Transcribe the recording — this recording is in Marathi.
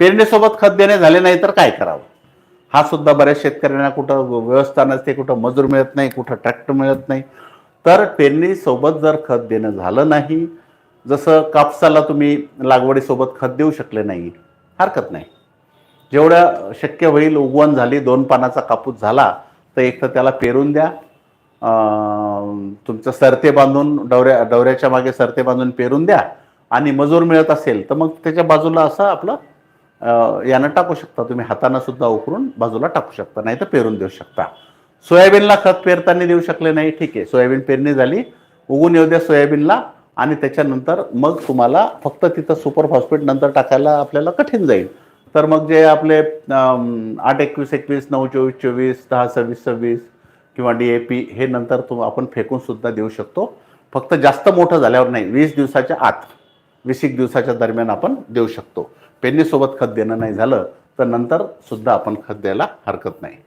पेरणीसोबत खत देणे झाले नाही तर काय करावं? हा सुद्धा बऱ्याच शेतकऱ्यांना कुठं व्यवस्था नसते कुठं मजूर मिळत नाही कुठं ट्रॅक्टर मिळत नाही. तर पेरणीसोबत जर खत देणं झालं नाही जसं कापसाला तुम्ही लागवडीसोबत खत देऊ शकले नाही हरकत नाही. जेवढ्या शक्य होईल उगवण झाली दोन पानाचा कापूस झाला तर एक तर त्याला पेरून द्या. तुमचं सरते बांधून डवऱ्या डवऱ्याच्या मागे सरते बांधून पेरून द्या. आणि मजूर मिळत असेल तर मग त्याच्या बाजूला असं आपलं यानं टाकू शकता. तुम्ही हातानं सुद्धा उकरून बाजूला टाकू शकता नाही तर पेरून देऊ शकता. सोयाबीनला खत पेरताना देऊ शकले नाही ठीक आहे. सोयाबीन पेरणी झाली उगून येऊ द्या सोयाबीनला आणि त्याच्यानंतर मग तुम्हाला फक्त तिथं सुपर फॉस्फेट नंतर टाकायला आपल्याला कठीण जाईल. तर मग जे आपले आठ एकवीस एकवीस नऊ चोवीस चोवीस दहा सव्वीस सव्वीस किंवा डी ए पी हे नंतर तुम आपण फेकून सुद्धा देऊ शकतो. फक्त जास्त मोठं झाल्यावर नाही वीस दिवसाच्या आत वीस एक दिवसाच्या दरम्यान आपण देऊ शकतो. पेरणीसोबत खत देणं नाही झालं तर नंतर सुद्धा आपण खत द्यायला हरकत नाही.